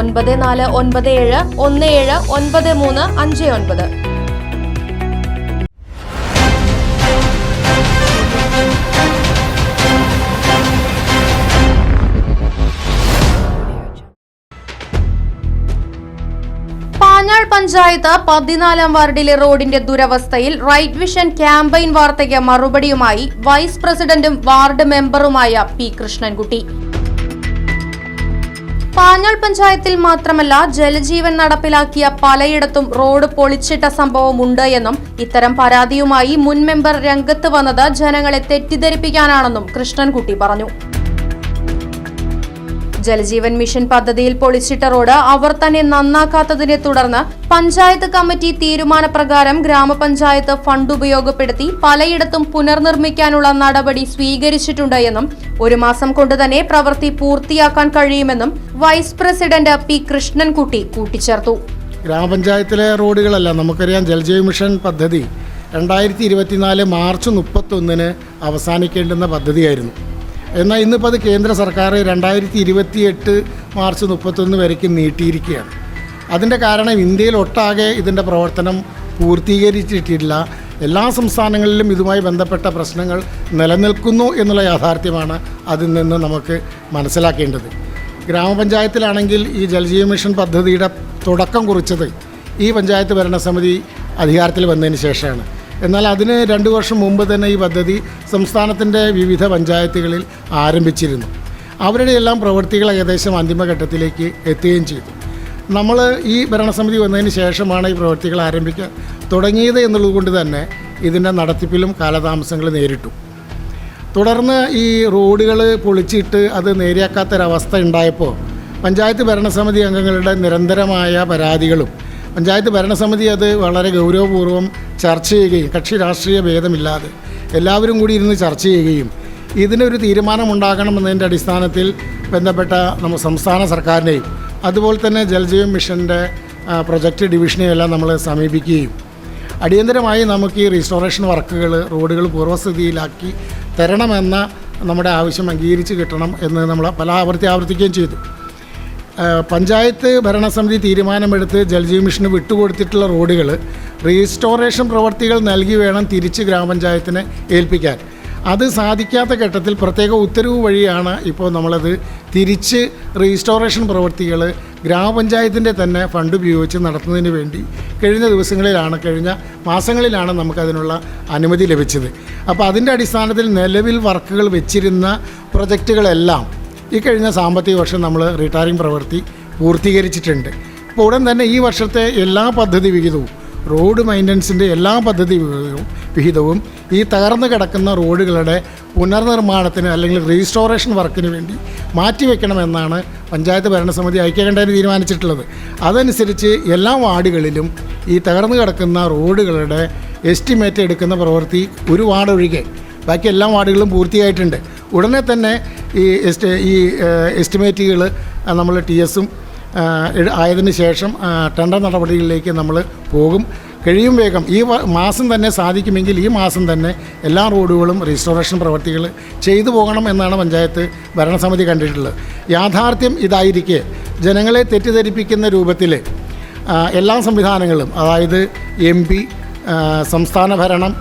ഒൻപത് നാല് ഒൻപത് ഏഴ് ഒന്ന് ഏഴ് ഒൻപത് മൂന്ന് അഞ്ച് ഒൻപത്. പഞ്ചായത്ത് പതിനാലാം വാർഡിലെ റോഡിന്റെ ദുരവസ്ഥയിൽ റൈറ്റ് വിഷൻ ക്യാമ്പയിൻ വാർത്തയ്ക്ക് മറുപടിയുമായി വൈസ് പ്രസിഡന്റും വാർഡ് മെമ്പറുമായ പി കൃഷ്ണൻകുട്ടി. പാഞ്ഞാൾ പഞ്ചായത്തിൽ മാത്രമല്ല ജലജീവൻ നടപ്പിലാക്കിയ പലയിടത്തും റോഡ് പൊളിച്ചിട്ട സംഭവം ഉണ്ട് എന്നും ഇത്തരം പരാതിയുമായി മുൻ മെമ്പർ രംഗത്ത് വന്നത് ജനങ്ങളെ തെറ്റിദ്ധരിപ്പിക്കാനാണെന്നും കൃഷ്ണൻകുട്ടി പറഞ്ഞു ജലജീവൻ മിഷൻ പദ്ധതിയിൽ പൊളിച്ചിട്ട റോഡ് അവർ തന്നെ നന്നാക്കാത്തതിനെ തുടർന്ന് പഞ്ചായത്ത് കമ്മിറ്റി തീരുമാനപ്രകാരം ഗ്രാമപഞ്ചായത്ത് ഫണ്ട് ഉപയോഗപ്പെടുത്തി പലയിടത്തും പുനർനിർമ്മിക്കാനുള്ള നടപടി സ്വീകരിച്ചിട്ടുണ്ട് എന്നും ഒരു മാസം കൊണ്ട് തന്നെ പ്രവൃത്തി പൂർത്തിയാക്കാൻ കഴിയുമെന്നും വൈസ് പ്രസിഡന്റ് പി കൃഷ്ണൻകുട്ടി കൂട്ടിച്ചേർത്തു. ഗ്രാമപഞ്ചായത്തിലെ റോഡുകളല്ല നമുക്കറിയാം ജലജീവൻ മിഷൻ പദ്ധതി രണ്ടായിരത്തി ഇരുപത്തിനാല് മാർച്ച് മുപ്പത്തൊന്നിന് അവസാനിക്കേണ്ടുന്ന പദ്ധതിയായിരുന്നു. എന്നാൽ ഇന്നിപ്പോൾ അത് കേന്ദ്ര സർക്കാർ രണ്ടായിരത്തി ഇരുപത്തിയെട്ട് മാർച്ച് മുപ്പത്തൊന്ന് വരയ്ക്ക് നീട്ടിയിരിക്കുകയാണ്. അതിന്റെ കാരണം ഇന്ത്യയിൽ ഒട്ടാകെ ഇതിന്റെ പ്രവർത്തനം പൂർത്തീകരിച്ചിട്ടില്ല. എല്ലാ സംസ്ഥാനങ്ങളിലും ഇതുമായി ബന്ധപ്പെട്ട പ്രശ്നങ്ങൾ നിലനിൽക്കുന്നു എന്നുള്ള യാഥാർത്ഥ്യമാണ് അതിൽ നിന്ന് നമുക്ക് മനസ്സിലാക്കേണ്ടത്. ഗ്രാമപഞ്ചായത്തിലാണെങ്കിൽ ഈ ജലജീവ മിഷൻ പദ്ധതിയുടെ തുടക്കം കുറിച്ചത് ഈ പഞ്ചായത്ത് ഭരണസമിതി അധികാരത്തിൽ വന്നതിന് ശേഷമാണ്. എന്നാൽ അതിന് രണ്ട് വർഷം മുമ്പ് തന്നെ ഈ പദ്ധതി സംസ്ഥാനത്തിന്റെ വിവിധ പഞ്ചായത്തുകളിൽ ആരംഭിച്ചിരുന്നു. അവരുടെ എല്ലാം പ്രവൃത്തികൾ ഏകദേശം അന്തിമഘട്ടത്തിലേക്ക് എത്തുകയും ചെയ്തു. നമ്മൾ ഈ ഭരണസമിതി വന്നതിന് ശേഷമാണ് ഈ പ്രവൃത്തികൾ ആരംഭിക്കാൻ തുടങ്ങിയത് എന്നുള്ളത് കൊണ്ട് തന്നെ ഇതിന്റെ നടത്തിപ്പിലും കാലതാമസങ്ങൾ നേരിട്ടു. തുടർന്ന് ഈ റോഡുകൾ പൊളിച്ചിട്ട് അത് നേരെയാക്കാത്തൊരവസ്ഥ ഉണ്ടായപ്പോൾ പഞ്ചായത്ത് ഭരണസമിതി അംഗങ്ങളുടെ നിരന്തരമായ പരാതികളും പഞ്ചായത്ത് ഭരണസമിതി അത് വളരെ ഗൗരവപൂർവം ചർച്ച ചെയ്യുകയും കക്ഷി രാഷ്ട്രീയ ഭേദമില്ലാതെ എല്ലാവരും കൂടി ഇരുന്ന് ചർച്ച ചെയ്യുകയും ഇതിനൊരു തീരുമാനമുണ്ടാകണമെന്നതിന്റെ അടിസ്ഥാനത്തിൽ ബന്ധപ്പെട്ട നമ്മൾ സംസ്ഥാന സർക്കാരിനെയും അതുപോലെ തന്നെ ജൽജീവൻ മിഷന്റെ പ്രൊജക്റ്റ് ഡിവിഷനെയും എല്ലാം നമ്മൾ സമീപിക്കുകയും അടിയന്തരമായി നമുക്ക് ഈ റീസ്റ്റോറേഷൻ വർക്കുകൾ റോഡുകൾ പൂർവസ്ഥിതിയിലാക്കി തരണമെന്ന നമ്മുടെ ആവശ്യം അംഗീകരിച്ച് കിട്ടണം എന്ന് നമ്മൾ പല ആവർത്തി ആവർത്തിക്കുകയും ചെയ്തു. പഞ്ചായത്ത് ഭരണസമിതി തീരുമാനമെടുത്ത് ജൽജീവ മിഷന് വിട്ടുകൊടുത്തിട്ടുള്ള റോഡുകൾ റീസ്റ്റോറേഷൻ പ്രവർത്തികൾ നൽകി വേണം തിരിച്ച് ഗ്രാമപഞ്ചായത്തിനെ ഏൽപ്പിക്കാൻ. അത് സാധിക്കാത്ത ഘട്ടത്തിൽ പ്രത്യേക ഉത്തരവ് വഴിയാണ് ഇപ്പോൾ നമ്മളത് തിരിച്ച് റീസ്റ്റോറേഷൻ പ്രവർത്തികൾ ഗ്രാമപഞ്ചായത്തിന്റെ തന്നെ ഫണ്ട് ഉപയോഗിച്ച് നടത്തുന്നതിന് വേണ്ടി കഴിഞ്ഞ ദിവസങ്ങളിലാണ് കഴിഞ്ഞ മാസങ്ങളിലാണ് നമുക്കതിനുള്ള അനുമതി ലഭിച്ചത്. അപ്പോൾ അതിന്റെ അടിസ്ഥാനത്തിൽ നിലവിൽ വർക്കുകൾ വെച്ചിരുന്ന പ്രൊജക്റ്റുകളെല്ലാം ഈ കഴിഞ്ഞ സാമ്പത്തിക വർഷം നമ്മൾ റിട്ടയറിംഗ് പ്രവൃത്തി പൂർത്തീകരിച്ചിട്ടുണ്ട്. അപ്പോൾ ഉടൻ തന്നെ ഈ വർഷത്തെ എല്ലാ പദ്ധതി വിഹിതവും റോഡ് മെയിന്റനൻസിന്റെ എല്ലാ പദ്ധതി വിഹിതവും ഈ തകർന്നു കിടക്കുന്ന റോഡുകളുടെ പുനർനിർമ്മാണത്തിന് അല്ലെങ്കിൽ റീസ്റ്റോറേഷൻ വർക്കിന് വേണ്ടി മാറ്റിവെക്കണമെന്നാണ് പഞ്ചായത്ത് ഭരണസമിതി ഐക്യകണ്ഠേന തീരുമാനിച്ചിട്ടുള്ളത്. അതനുസരിച്ച് എല്ലാ വാർഡുകളിലും ഈ തകർന്നു കിടക്കുന്ന റോഡുകളുടെ എസ്റ്റിമേറ്റ് എടുക്കുന്ന പ്രവൃത്തി ഒരു വാർഡ് ഒഴികെ ബാക്കി എല്ലാ വാർഡുകളും പൂർത്തിയായിട്ടുണ്ട്. ഉടനെ തന്നെ ഈ എസ്റ്റ് ഈ എസ്റ്റിമേറ്റുകൾ നമ്മൾ ടി എസും ആയതിന് ശേഷം ടെൻഡർ നടപടികളിലേക്ക് നമ്മൾ പോകും. കഴിയും വേഗം. ഈ മാസം തന്നെ സാധിക്കുമെങ്കിൽ ഈ മാസം തന്നെ എല്ലാ റോഡുകളും റീസ്റ്റോറേഷൻ പ്രവർത്തികൾ ചെയ്തു പോകണം എന്നാണ് പഞ്ചായത്ത് ഭരണസമിതി കണ്ടിട്ടുള്ളത്. യാഥാർത്ഥ്യം ഇതായിരിക്കെ. ജനങ്ങളെ തെറ്റിദ്ധരിപ്പിക്കുന്ന രൂപത്തിൽ എല്ലാ സംവിധാനങ്ങളും അതായത് എം സംസ്ഥാന ഭരണം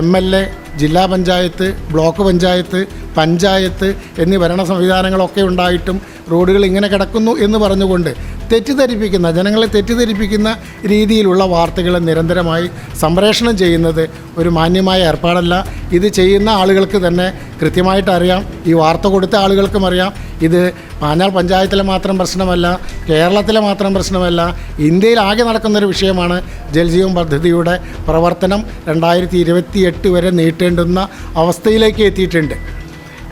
എം എൽ എ ജില്ലാ പഞ്ചായത്ത് ബ്ലോക്ക് പഞ്ചായത്ത് പഞ്ചായത്ത് എന്നീ ഭരണ സംവിധാനങ്ങളൊക്കെ ഉണ്ടായിട്ടും റോഡുകൾ ഇങ്ങനെ കിടക്കുന്നു എന്ന് പറഞ്ഞുകൊണ്ട് തെറ്റിദ്ധരിപ്പിക്കുന്ന ജനങ്ങളെ തെറ്റിദ്ധരിപ്പിക്കുന്ന രീതിയിലുള്ള വാർത്തകൾ നിരന്തരമായി സംപ്രേഷണം ചെയ്യുന്നത് ഒരു മാന്യമായ ഏർപ്പാടല്ല. ഇത് ചെയ്യുന്ന ആളുകൾക്ക് തന്നെ കൃത്യമായിട്ട് അറിയാം. ഈ വാർത്ത കൊടുത്ത ആളുകൾക്കും അറിയാം. ഇത് പാഞ്ഞാൾ പഞ്ചായത്തിലെ മാത്രം പ്രശ്നമല്ല കേരളത്തിലെ മാത്രം പ്രശ്നമല്ല ഇന്ത്യയിൽ ആകെ നടക്കുന്നൊരു വിഷയമാണ് ജൽജീവൻ പദ്ധതിയുടെ പ്രവർത്തനം രണ്ടായിരത്തി ഇരുപത്തി എട്ട് വരെ നീട്ടേണ്ടുന്ന അവസ്ഥയിലേക്ക് എത്തിയിട്ടുണ്ട്.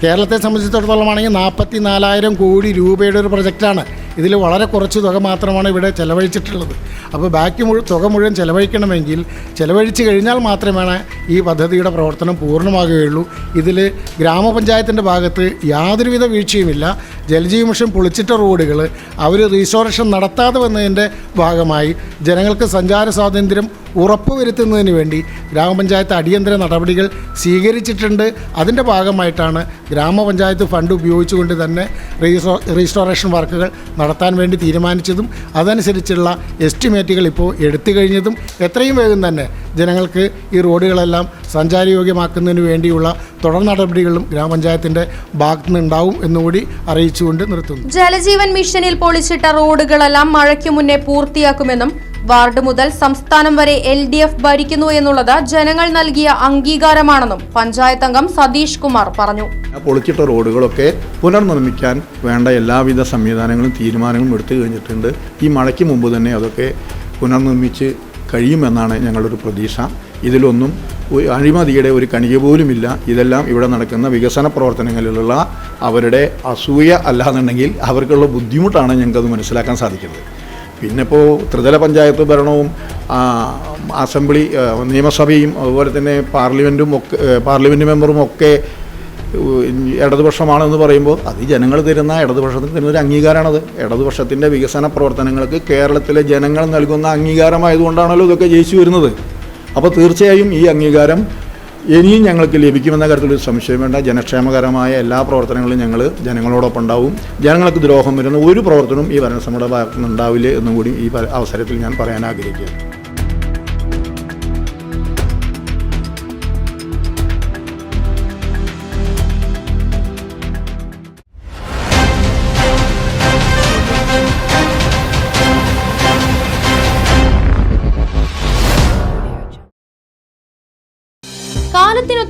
കേരളത്തെ സംബന്ധിച്ചിടത്തോളം ആണെങ്കിൽ നാൽപ്പത്തി നാലായിരം കോടി രൂപയുടെ ഒരു പ്രൊജക്റ്റാണ്. ഇതിൽ വളരെ കുറച്ച് തുക മാത്രമാണ് ഇവിടെ ചെലവഴിച്ചിട്ടുള്ളത്. അപ്പോൾ ബാക്കി മുഴു തുക മുഴുവൻ ചെലവഴിക്കണമെങ്കിൽ ചെലവഴിച്ച് കഴിഞ്ഞാൽ മാത്രമേ ഈ പദ്ധതിയുടെ പ്രവർത്തനം പൂർണമാകുകയുള്ളൂ. ഇതിൽ ഗ്രാമപഞ്ചായത്തിന്റെ ഭാഗത്ത് യാതൊരുവിധ വീഴ്ചയുമില്ല. ജലജീവ മിഷൻ പൊളിച്ചിട്ട റോഡുകൾ അവർ റീസ്റ്റോറേഷൻ നടത്താതെ വന്നതിന്റെ ഭാഗമായി ജനങ്ങൾക്ക് സഞ്ചാര സ്വാതന്ത്ര്യം ഉറപ്പുവരുത്തുന്നതിന് വേണ്ടി ഗ്രാമപഞ്ചായത്ത് അടിയന്തര നടപടികൾ സ്വീകരിച്ചിട്ടുണ്ട്. അതിന്റെ ഭാഗമായിട്ടാണ് ഗ്രാമപഞ്ചായത്ത് ഫണ്ട് ഉപയോഗിച്ചുകൊണ്ട് തന്നെ റീസ്റ്റോ റീസ്റ്റോറേഷൻ വർക്കുകൾ നടത്താൻ വേണ്ടി തീരുമാനിച്ചതും അതനുസരിച്ചുള്ള എസ്റ്റിമേറ്റുകൾ ഇപ്പോൾ എടുത്തു കഴിഞ്ഞതും എത്രയും വേഗം തന്നെ ജനങ്ങൾക്ക് ഈ റോഡുകളെല്ലാം സഞ്ചാരയോഗ്യമാക്കുന്നതിന് വേണ്ടിയുള്ള തുടർ നടപടികളും ഗ്രാമപഞ്ചായത്തിന്റെ ഭാഗത്തുനിന്ന് നിന്നുണ്ടാവും എന്നുകൂടി അറിയിച്ചുകൊണ്ട് നിർത്തുന്നു. ജലജീവൻ മിഷനിൽ പൊളിച്ചിട്ട റോഡുകളെല്ലാം മഴയ്ക്ക് മുന്നേ പൂർത്തിയാക്കുമെന്നും വാർഡ് മുതൽ സംസ്ഥാനം വരെ എൽ ഡി എഫ് ഭരിക്കുന്നു എന്നുള്ളത് ജനങ്ങൾ നൽകിയ അംഗീകാരമാണെന്നും പഞ്ചായത്ത് അംഗം സതീഷ് കുമാർ പറഞ്ഞു. പൊളിച്ചിട്ട റോഡുകളൊക്കെ പുനർനിർമ്മിക്കാൻ വേണ്ട എല്ലാവിധ സംവിധാനങ്ങളും തീരുമാനങ്ങളും എടുത്തു കഴിഞ്ഞിട്ടുണ്ട്. ഈ മഴയ്ക്ക് മുമ്പ് തന്നെ അതൊക്കെ പുനർനിർമ്മിച്ച് കഴിയുമെന്നാണ് ഞങ്ങളുടെ ഒരു പ്രതീക്ഷ. ഇതിലൊന്നും അഴിമതിയുടെ ഒരു കണിക പോലുമില്ല. ഇതെല്ലാം ഇവിടെ നടക്കുന്ന വികസന പ്രവർത്തനങ്ങളിലുള്ള അവരുടെ അസൂയ അല്ലാന്നുണ്ടെങ്കിൽ അവർക്കുള്ള ബുദ്ധിമുട്ടാണ് ഞങ്ങൾക്കത് മനസ്സിലാക്കാൻ സാധിക്കുന്നത്. പിന്നെ ഇപ്പോൾ ത്രിതല പഞ്ചായത്ത് ഭരണവും അസംബ്ലി നിയമസഭയും അതുപോലെ തന്നെ പാർലമെന്റും ഒക്കെ പാർലമെന്റ് മെമ്പറും ഒക്കെ ഇടതുപക്ഷമാണെന്ന് പറയുമ്പോൾ അത് ജനങ്ങൾ തരുന്ന ഇടതുപക്ഷത്തിന് തരുന്ന ഒരു അംഗീകാരമാണത് ഇടതുപക്ഷത്തിന്റെ വികസന പ്രവർത്തനങ്ങൾക്ക് കേരളത്തിലെ ജനങ്ങൾ നൽകുന്ന അംഗീകാരമായതുകൊണ്ടാണല്ലോ ഇതൊക്കെ ജയിച്ചു വരുന്നത്. അപ്പോൾ തീർച്ചയായും ഈ അംഗീകാരം ഇനിയും ഞങ്ങൾക്ക് ലഭിക്കുമെന്ന കാര്യത്തിൽ സംശയം വേണ്ട. ജനക്ഷേമകരമായ എല്ലാ പ്രവർത്തനങ്ങളും ഞങ്ങൾ ജനങ്ങളോടൊപ്പം ഉണ്ടാവും. ജനങ്ങൾക്ക് ദ്രോഹം വരുന്ന ഒരു പ്രവർത്തനവും ഈ ഭരണസമിതിയുടെ ഭാഗത്തുനിന്ന് എന്നും കൂടി ഈ അവസരത്തിൽ ഞാൻ പറയാൻ ആഗ്രഹിക്കുന്നു